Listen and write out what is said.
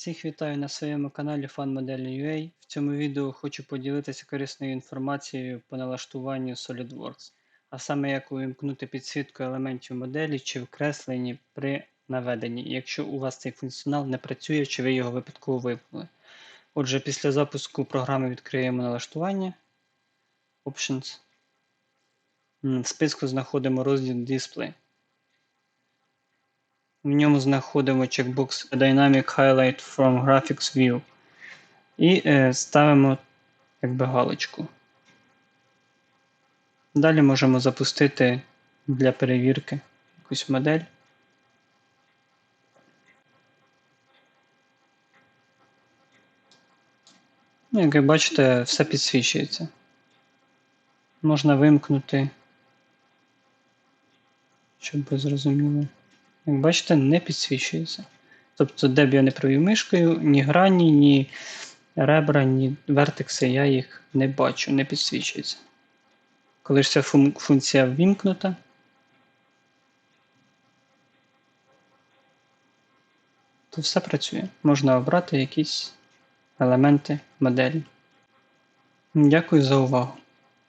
Всіх вітаю на своєму каналі FunModel.ua. В цьому відео хочу поділитися корисною інформацією по налаштуванню SolidWorks, а саме як увімкнути підсвітку елементів моделі чи вкресленні при наведенні, якщо у вас цей функціонал не працює чи ви його випадково вимкнули. Отже, після запуску програми відкриємо налаштування Options. В списку знаходимо розділ Display. В ньому знаходимо чекбокс Dynamic Highlight from Graphics View і е, ставимо якби галочку. Далі можемо запустити для перевірки якусь модель. Ну, як ви бачите, все підсвічується. Можна вимкнути, щоб ви зрозуміли. Як бачите, не підсвічується. Тобто, де б я не провів мишкою, ні грані, ні ребра, ні вертекси, я їх не бачу, не підсвічується. Коли ж ця фун- функція ввімкнута, то все працює. Можна обрати якісь елементи моделі. Дякую за увагу.